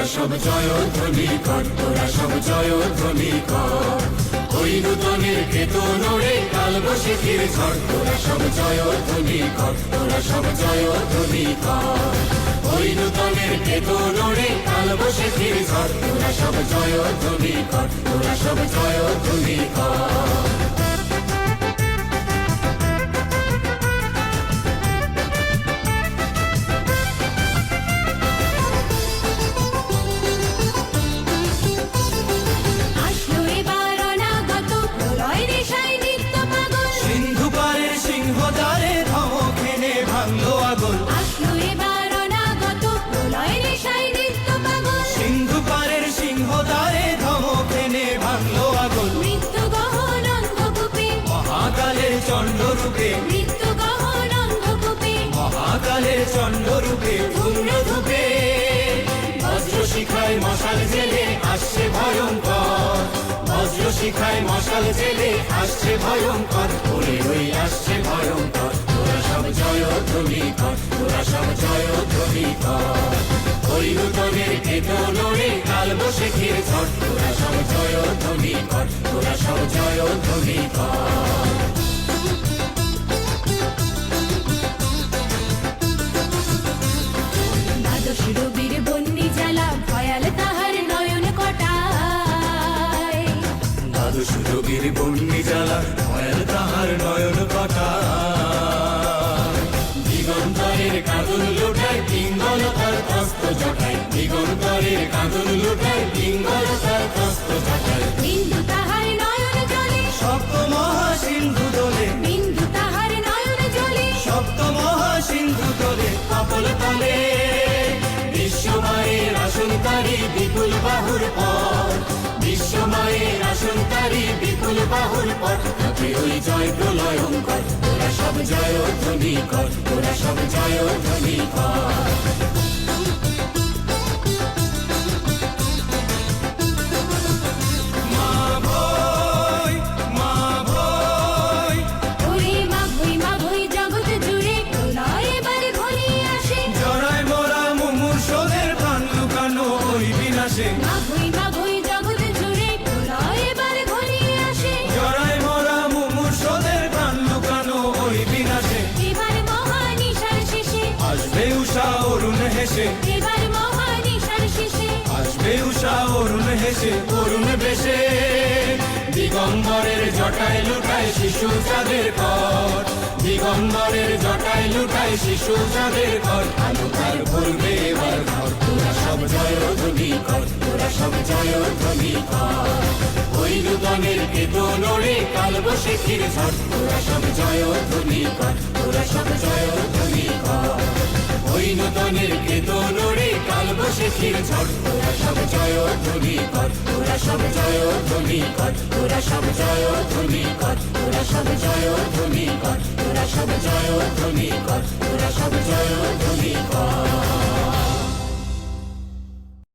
তোরা সব জয়ধ্বনি কর, তোরা সব জয়ধ্বনি কর। ওই নূতনের কেতনরে কাল বসে ফিরে ঝড়, তোরা সব জয়ধ্বনি কর, তোরা সব জয়ধ্বনি কর। ওই নূতনের কেতনরে কাল বসে ফিরে ঝড়, তোরা সব জয়ধ্বনি কর, তোরা সব জয়ধ্বনি কর। মৃত্যু গহন অন্ধকূপে ধূম্র ধূপে বজ্র শিখায় মশাল জেলে আসছে ভয়ঙ্কর। বজ্র শিখায় মশাল জেলে আসছে ভয়ঙ্কর। ওরে ওই আসছে ভয়ঙ্কর। তোরা সব জয়ধ্বনি কর তোরা সব জয়ধ্বনি কর ওই নূতনের কেতনরে কাল বসে খেয়ে ঝড়। রবির বন্যি জ্বালা ভয়াল তাহার নয়ন কটা দিগন্তরের কাঁদন লোটায় পিঙ্গল তার হস্ত জটায়। দিগন্তরের কাঁদন বিপুল বাহুর পর তাকে ওই জয় প্রলয়ঙ্কর তোরা সব জয় ধ্বনি কর। তোরা সব জয় ধ্বনি কর। মা ভয় আসবে উষা, অরুণ হেসে করুণ বেশে দিগম্বরের জটায় লুটায় শিশু চাঁদের কর দিগম্বরের জটায় লুটায় শিশু চাঁদের কর আলো তার ভরবে এবার ঘর, তোরা সব জয় ধ্বনি কর তোরা সব জয় ধ্বনি কর ওই নূতনের কেতনরে কাল বসে ক্ষীর ঝড়, তোরা সব জয় ধ্বনি কর তোরা সব জয় ধ্বনি কর ওই নূতনের কাল বসে ফিরে ঝড়। তোরা সব জয় ধ্বনি কর। তোরা সব জয় ধ্বনি কর। তোরা সব জয় ধ্বনি কর। তোরা সব জয় ধ্বনি কর। তোরা সব জয় ধ্বনি কর। তোরা সব জয়